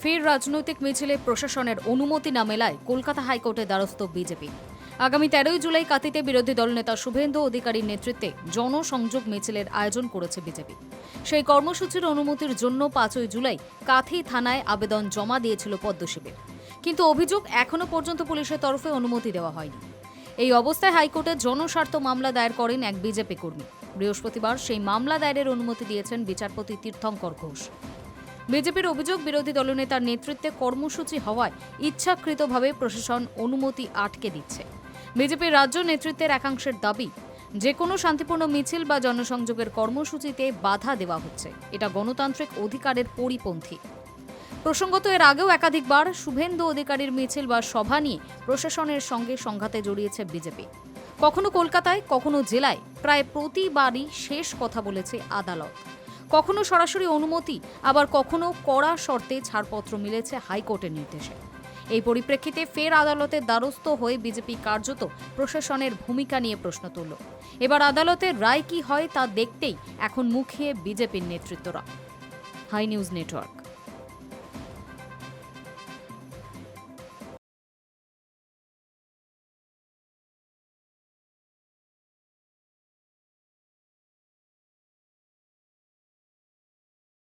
ফের রাজনৈতিক মিছিলে প্রশাসনের অনুমতি না মেলায় কলকাতা হাইকোর্টে দ্বারস্থ বিজেপি। আগামী তেরোই জুলাই কাতিতে বিরোধী দলনেতা শুভেন্দু অধিকারীর নেতৃত্বে জনসংযোগ মিছিলের আয়োজন করেছে বিজেপি। সেই কর্মসূচির অনুমতির জন্য পাঁচই জুলাই কাথি থানায় আবেদন জমা দিয়েছিল পদ্মশিবির কিন্তু অভিযোগ এখনও পর্যন্ত পুলিশের তরফে অনুমতি দেওয়া হয়নি। এই অবস্থায় হাইকোর্টে জনস্বার্থ মামলা দায়ের করেন এক বিজেপি কর্মী। বৃহস্পতিবার সেই মামলা দায়েরের অনুমতি দিয়েছেন বিচারপতি তীর্থঙ্কর ঘোষ। বিজেপির অভিযোগ, বিরোধী দলনেতার নেতৃত্বে কর্মসূচি হওয়ায় ইচ্ছাকৃতভাবে প্রশাসন অনুমতি আটকে দিচ্ছে। বিজেপির রাজ্য নেতৃত্বের একাংশের দাবি যে কোনো শান্তিপূর্ণ মিছিল বা জনসংযোগের কর্মসূচিতে বাধা দেওয়া হচ্ছে। এটা গণতান্ত্রিক অধিকারের পরিপন্থী। প্রসঙ্গত, এর আগেও একাধিকবার শুভেন্দু অধিকারীর মিছিল বা সভা নিয়ে প্রশাসনের সঙ্গে সংঘাতে জড়িয়েছে বিজেপি। কখনো কলকাতায়, কখনো জেলায়, প্রায় প্রতিবারই শেষ কথা বলেছে আদালত। কখনো সরাসরি অনুমতি, আবার কখনো কড়া শর্তে ছাড়পত্র মিলেছে হাইকোর্টের নির্দেশে। এই পরিপ্রেক্ষিতে ফের আদালতের দ্বারস্থ হয়ে বিজেপি কার্যত প্রশাসনের ভূমিকা নিয়ে প্রশ্ন তুলল। এবার আদালতের রায় কি হয় তা দেখতেই এখন মুখিয়ে বিজেপির নেতৃত্বরা। Hi News Network.